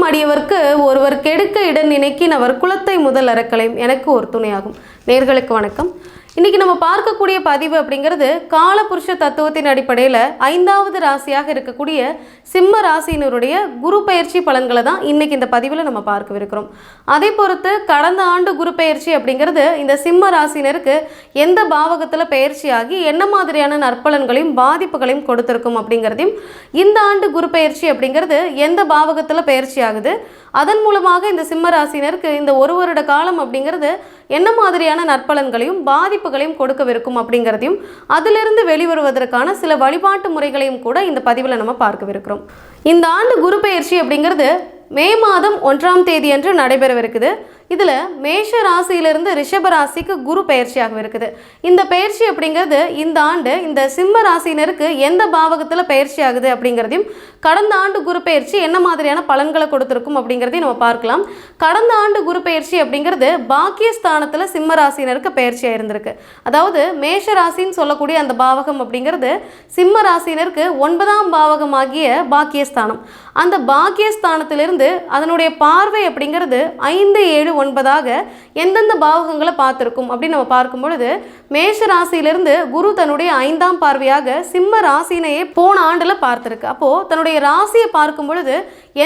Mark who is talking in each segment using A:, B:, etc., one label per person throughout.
A: குறுக்கும் அடியவர்க்கு ஒருவர் கெடுக்க இட நினைக்கின் அவர் குலத்தை முதல் அறக்கலையும் எனக்கு ஒரு துணையாகும். நேர்களுக்கு வணக்கம். இன்னைக்கு நம்ம பார்க்கக்கூடிய பதிவு அப்படிங்கிறது காலபுருஷ தத்துவத்தின் அடிப்படையில் ஐந்தாவது ராசியாக இருக்கக்கூடிய சிம்ம ராசியினருடைய குரு பயிற்சி பலன்களை தான் இன்னைக்கு இந்த பதிவில் நம்ம பார்க்கவிருக்கிறோம். அதை பொறுத்து கடந்த ஆண்டு குரு பயிற்சி அப்படிங்கிறது இந்த சிம்ம ராசினருக்கு எந்த பாவகத்தில் பயிற்சியாகி என்ன மாதிரியான நற்பலன்களையும் பாதிப்புகளையும் கொடுத்திருக்கும் அப்படிங்கிறதையும் இந்த ஆண்டு குரு பயிற்சி அப்படிங்கிறது எந்த பாவகத்தில் பயிற்சி ஆகுது அதன் மூலமாக இந்த சிம்ம ராசினருக்கு இந்த ஒரு வருட காலம் அப்படிங்கிறது என்ன மாதிரியான நற்பலன்களையும் பாதிப்புகளையும் கொடுக்கவிருக்கும் அப்படிங்கிறதையும் அதிலிருந்து வெளிவருவதற்கான சில வழிபாட்டு முறைகளையும் கூட இந்த பதிவில் நம்ம பார்க்கவிருக்கிறோம். இந்த ஆண்டு குரு பயிற்சி அப்படிங்கிறது மே மாதம் ஒன்றாம் தேதி அன்று நடைபெறவிருக்குது. இதில் மேஷ ராசியிலிருந்து ரிஷப ராசிக்கு குரு பயிற்சியாக இருக்குது. இந்த பயிற்சி அப்படிங்கிறது இந்த ஆண்டு இந்த சிம்ம ராசினருக்கு எந்த பாவகத்தில் பயிற்சி ஆகுது அப்படிங்கிறதையும் கடந்த ஆண்டு குரு பயிற்சி என்ன மாதிரியான பலன்களை கொடுத்துருக்கும் அப்படிங்கிறதையும் நம்ம பார்க்கலாம். கடந்த ஆண்டு குரு பயிற்சி அப்படிங்கிறது பாக்கியஸ்தானத்தில் சிம்ம ராசினருக்கு பயிற்சியாக இருந்திருக்கு. அதாவது மேஷ ராசின்னு சொல்லக்கூடிய அந்த பாவகம் அப்படிங்கிறது சிம்ம ராசினருக்கு ஒன்பதாம் பாவகமாகிய பாக்கியஸ்தானம். அந்த பாக்கியஸ்தானத்திலிருந்து அதனுடைய பார்வை அப்படிங்கிறது ஐந்து ஏழு ஒன்பதாக எந்தெந்த பாவகங்களை பார்த்துருக்கும்? அப்படின்னு நம்ம பார்க்கும் பொழுது மேஷ ராசியிலிருந்து குரு தன்னுடைய ஐந்தாம் பார்வையாக சிம்ம ராசினையே போன ஆண்டில் பார்த்துருக்கு. அப்போது தன்னுடைய ராசியை பார்க்கும் பொழுது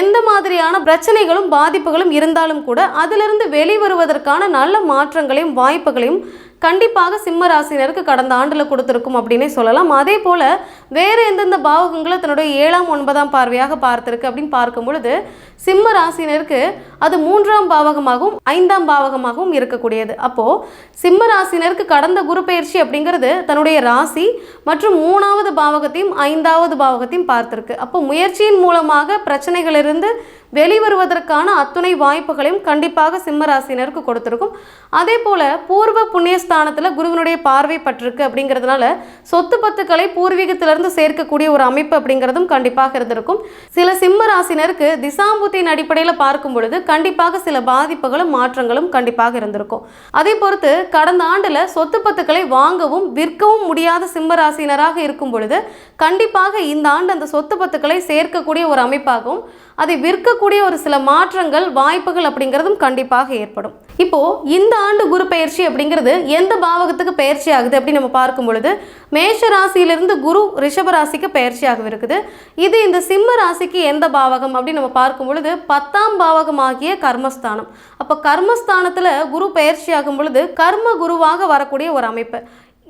A: எந்த மாதிரியான பிரச்சனைகளும் பாதிப்புகளும் இருந்தாலும் கூட அதிலிருந்து வெளிவருவதற்கான நல்ல மாற்றங்களையும் வாய்ப்புகளையும் கண்டிப்பாக சிம்ம ராசினருக்கு கடந்த ஆண்டில் கொடுத்துருக்கும் அப்படின்னே சொல்லலாம். அதே போல் வேறு எந்தெந்த பாவகங்களை தன்னுடைய ஏழாம் ஒன்பதாம் பார்வையாக பார்த்துருக்கு அப்படின்னு பார்க்கும் பொழுது சிம்ம ராசினருக்கு அது மூன்றாம் பாவகமாகவும் ஐந்தாம் பாவகமாகவும் இருக்கக்கூடியது. அப்போது சிம்ம ராசினருக்கு கடந்த குரு பயிற்சி அப்படிங்கிறது தன்னுடைய ராசி மற்றும் மூணாவது பாவகத்தையும் ஐந்தாவது பாவகத்தையும் பார்த்துருக்கு. அப்போ முயற்சியின் மூலமாக பிரச்சனைகளிலிருந்து வெளிவருவதற்கான அத்துணை வாய்ப்புகளையும் கண்டிப்பாக சிம்மராசினருக்கு கொடுத்துருக்கும். அதே போல் பூர்வ புண்ணியஸ்தானத்தில் குருவினுடைய பார்வை பட்டிருக்கு அப்படிங்கிறதுனால சொத்து பத்துக்களை பூர்வீகத்திலிருந்து சேர்க்கக்கூடிய ஒரு அமைப்பு அப்படிங்கிறதும் கண்டிப்பாக இருந்திருக்கும். சில சிம்ம ராசினருக்கு திசாம்புத்தியின் அடிப்படையில் பார்க்கும் பொழுது கண்டிப்பாக சில பாதிப்புகளும் மாற்றங்களும் கண்டிப்பாக இருந்திருக்கும். அதை பொறுத்து கடந்த ஆண்டில் சொத்து பத்துக்களை வாங்கவும் விற்கவும் முடியாத சிம்ம ராசினராக இருக்கும் பொழுது கண்டிப்பாக இந்த ஆண்டு அந்த சொத்து பத்துக்களை சேர்க்கக்கூடிய ஒரு அமைப்பாகவும் அதை விற்கக்கூடிய ஒரு சில மாற்றங்கள் வாய்ப்புகள் அப்படிங்கிறதும் கண்டிப்பாக ஏற்படும். இப்போ இந்த ஆண்டு குரு பயிற்சி அப்படிங்கிறது எந்த பாவகத்துக்கு பயிற்சி ஆகுது அப்படின்னு நம்ம பார்க்கும் பொழுது மேஷ ராசியிலிருந்து குரு ரிஷப ராசிக்கு பயிற்சி இருக்குது. இது இந்த சிம்ம ராசிக்கு எந்த பாவகம் அப்படின்னு நம்ம பார்க்கும் பொழுது பத்தாம் பாவகமாகிய கர்மஸ்தானம். அப்போ கர்மஸ்தானத்தில் குரு பயிற்சி ஆகும் பொழுது கர்ம குருவாக வரக்கூடிய ஒரு அமைப்பு.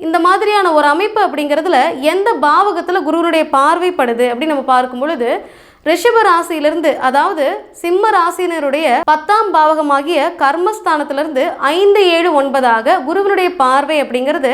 A: இந்த மாதிரியான ஒரு அமைப்பு அப்படிங்கிறதுல எந்த பாவகத்தில் குருவனுடைய பார்வைப்படுது அப்படின்னு நம்ம பார்க்கும் பொழுது ரிஷப ராசியிலிருந்து அதாவது சிம்ம ராசியினருடைய பத்தாம் பாவகமாகிய கர்மஸ்தானத்திலிருந்து ஐந்து ஏழு ஒன்பதாக குருவினுடைய பார்வை அப்படிங்கிறது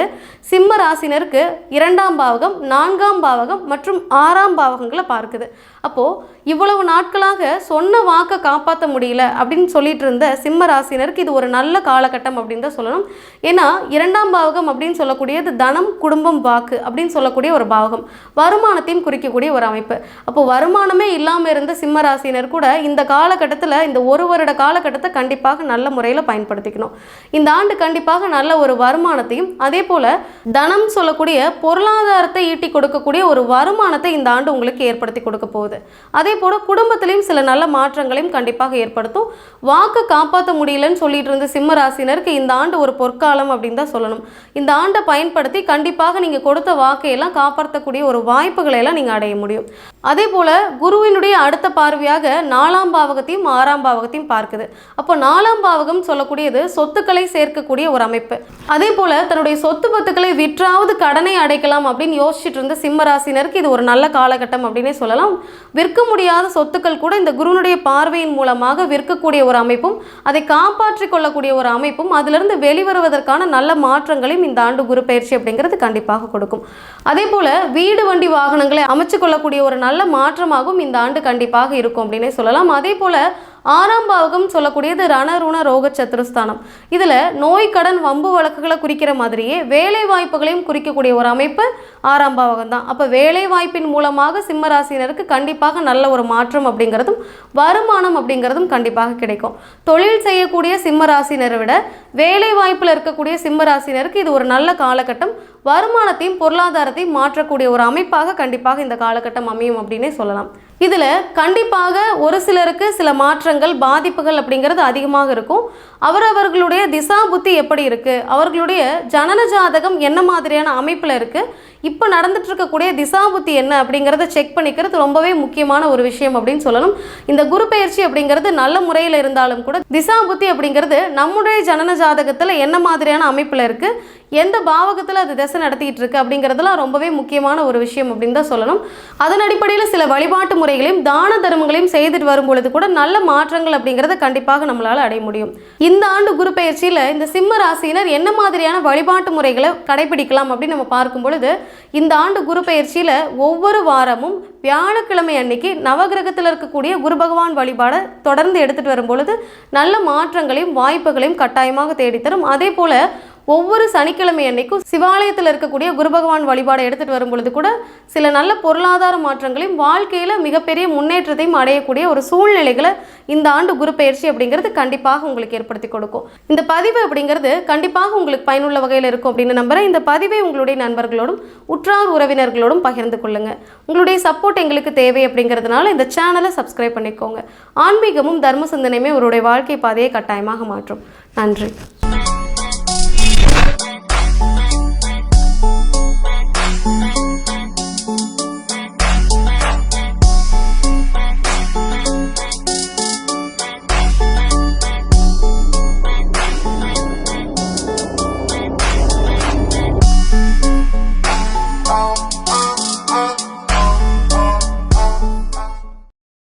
A: சிம்ம ராசினருக்கு இரண்டாம் பாவகம் நான்காம் பாவகம் மற்றும் ஆறாம் பாவகங்களை பார்க்குது. அப்போது இவ்வளவு நாட்களாக சொன்ன வாக்கை காப்பாற்ற முடியல அப்படின்னு சொல்லிட்டு இருந்த சிம்ம ராசினருக்கு இது ஒரு நல்ல காலகட்டம் அப்படின்னு தான் சொல்லணும். ஏன்னா இரண்டாம் பாவகம் அப்படின்னு சொல்லக்கூடியது தனம் குடும்பம் வாக்கு அப்படின்னு சொல்லக்கூடிய ஒரு பாவகம். வருமானத்தையும் குறிக்கக்கூடிய ஒரு அமைப்பு. அப்போ வருமானமே இல்லாமல் இருந்த சிம்ம ராசினர் கூட இந்த காலகட்டத்தில் இந்த ஒரு வருட காலகட்டத்தை கண்டிப்பாக நல்ல முறையில் பயன்படுத்திக்கணும். இந்த ஆண்டு கண்டிப்பாக நல்ல ஒரு வருமானத்தையும் அதே போல் தனம் சொல்லக்கூடிய பொருளாதாரத்தை ஈட்டி கொடுக்கக்கூடிய ஒரு வருமானத்தை இந்த ஆண்டு உங்களுக்கு ஏற்படுத்தி கொடுக்க போகுது. அதே போல் குடும்பத்திலையும் சில நல்ல மாற்றங்களையும் கண்டிப்பாக ஏற்படுத்தும். வாக்கு காப்பாற்ற முடியலன்னு சொல்லிட்டு இருந்த சிம்ம ராசினருக்கு இந்த ஆண்டு ஒரு பொற்காலம் அப்படின்னு தான் சொல்லணும். இந்த ஆண்டை பயன்படுத்தி கண்டிப்பாக நீங்கள் கொடுத்த வாக்கையெல்லாம் காப்பாற்றக்கூடிய ஒரு வாய்ப்புகளை எல்லாம் நீங்கள் அடைய முடியும். அதே போல் குருவினுடைய அடுத்த பார்வையாக நாலாம் பாவகத்தையும் ஆறாம் பாவகத்தையும் பார்க்குது. அப்போ நாலாம் பாவகம் சொல்லக்கூடியது சொத்துக்களை சேர்க்கக்கூடிய ஒரு அமைப்பு. அதே போல் தன்னுடைய சொத்து பத்துக்களை விற்றாவது கடனை அடைக்கலாம் அப்படின்னு யோசிச்சுட்டு இருந்த சிம்மராசினருக்கு இது ஒரு நல்ல காலகட்டம் அப்படின்னே சொல்லலாம். விற்க முடியாத சொத்துக்கள் கூட இந்த குருவினுடைய பார்வையின் மூலமாக விற்கக்கூடிய ஒரு அமைப்பும் அதை காப்பாற்றிக் கொள்ளக்கூடிய ஒரு அமைப்பும் அதிலிருந்து வெளிவருவதற்கான நல்ல மாற்றங்களையும் இந்த ஆண்டு குரு பயிற்சி அப்படிங்கிறது கண்டிப்பாக கொடுக்கும். அதே போல் வீடு வண்டி வாகனங்களை அமைச்சு கொள்ளக்கூடிய ஒரு நல்ல நல்ல மாற்றமாகவும் இந்த ஆண்டு கண்டிப்பாக இருக்கும் அப்படின்னே சொல்லலாம். அதே போல் ஆறாம் பாவகம் சொல்லக்கூடியது ரணருண ரோக சத்துருஸ்தானம் இதில் நோய் கடன் வம்பு வழக்குகளை குறிக்கிற மாதிரியே வேலை வாய்ப்புகளையும் குறிக்கக்கூடிய ஒரு அமைப்பு ஆறாம் பாவகம் தான். அப்போ வேலை வாய்ப்பின் மூலமாக சிம்மராசினருக்கு கண்டிப்பாக நல்ல ஒரு மாற்றம் அப்படிங்கிறதும் வருமானம் அப்படிங்கிறதும் கண்டிப்பாக கிடைக்கும். தொழில் செய்யக்கூடிய சிம்மராசினரை விட வேலை வாய்ப்பில் இருக்கக்கூடிய சிம்மராசினருக்கு இது ஒரு நல்ல காலகட்டம். வருமானத்தையும் பொருளாதாரத்தையும் மாற்றக்கூடிய ஒரு அமைப்பாக கண்டிப்பாக இந்த காலகட்டம் அமையும் அப்படின்னே சொல்லலாம். இதில் கண்டிப்பாக ஒரு சிலருக்கு சில மாற்றங்கள் பாதிப்புகள் அப்படிங்கிறது அதிகமாக இருக்கும். அவரவர்களுடைய திசா புத்தி எப்படி இருக்குது அவர்களுடைய ஜனன ஜாதகம் என்ன மாதிரியான அமைப்பில் இருக்குது இப்போ நடந்துட்டு இருக்கக்கூடிய திசா புத்தி என்ன அப்படிங்கிறத செக் பண்ணிக்கிறது ரொம்பவே முக்கியமான ஒரு விஷயம் அப்படின்னு சொல்லணும். இந்த குரு பயிற்சி அப்படிங்கிறது நல்ல முறையில் இருந்தாலும் கூட திசா புத்தி அப்படிங்கிறது நம்முடைய ஜனன ஜாதகத்தில் என்ன மாதிரியான அமைப்பில் இருக்குது எந்த பாவகத்தில் அது திசை நடத்திக்கிட்டு இருக்கு அப்படிங்கிறதுலாம் ரொம்பவே முக்கியமான ஒரு விஷயம் அப்படின்னு தான் சொல்லணும். அதன் அடிப்படையில் சில வழிபாட்டு முறைகளையும் தான தர்மங்களையும் செய்துட்டு வரும் பொழுது கூட நல்ல மாற்றங்கள் அப்படிங்கிறத கண்டிப்பாக நம்மளால் அடைய முடியும். இந்த ஆண்டு குரு பயிற்சியில் இந்த சிம்ம ராசியினர் என்ன மாதிரியான வழிபாட்டு முறைகளை கடைபிடிக்கலாம் அப்படின்னு நம்ம பார்க்கும் பொழுது இந்த ஆண்டு குரு பயிற்சியில் ஒவ்வொரு வாரமும் வியாழக்கிழமை அன்னைக்கு நவகிரகத்தில் இருக்கக்கூடிய குரு பகவான் வழிபாடை தொடர்ந்து எடுத்துகிட்டு வரும் பொழுது நல்ல மாற்றங்களையும் வாய்ப்புகளையும் கட்டாயமாக தேடித்தரும். அதே போல் ஒவ்வொரு சனிக்கிழமை அன்னைக்கும் சிவாலயத்தில் இருக்கக்கூடிய குரு பகவான் வழிபாடை எடுத்துகிட்டு வரும் பொழுது கூட சில நல்ல பொருளாதார மாற்றங்களையும் வாழ்க்கையில் மிகப்பெரிய முன்னேற்றத்தையும் அடையக்கூடிய ஒரு சூழ்நிலைகளை இந்த ஆண்டு குரு பயிற்சி அப்படிங்கிறது கண்டிப்பாக உங்களுக்கு ஏற்படுத்தி கொடுக்கும். இந்த பதிவு அப்படிங்கிறது கண்டிப்பாக உங்களுக்கு பயனுள்ள வகையில் இருக்கும் அப்படின்னு நம்புகிறேன் இந்த பதிவை உங்களுடைய நண்பர்களோடும் உற்றார் உறவினர்களோடும் பகிர்ந்து கொள்ளுங்கள் உங்களுடைய சப்போர்ட் எங்களுக்கு தேவை அப்படிங்கிறதுனால இந்த சேனலை சப்ஸ்கிரைப் பண்ணிக்கோங்க. ஆன்மீகமும் தர்ம சிந்தனையுமே அவருடைய வாழ்க்கை பாதையை கட்டாயமாக மாற்றும். நன்றி.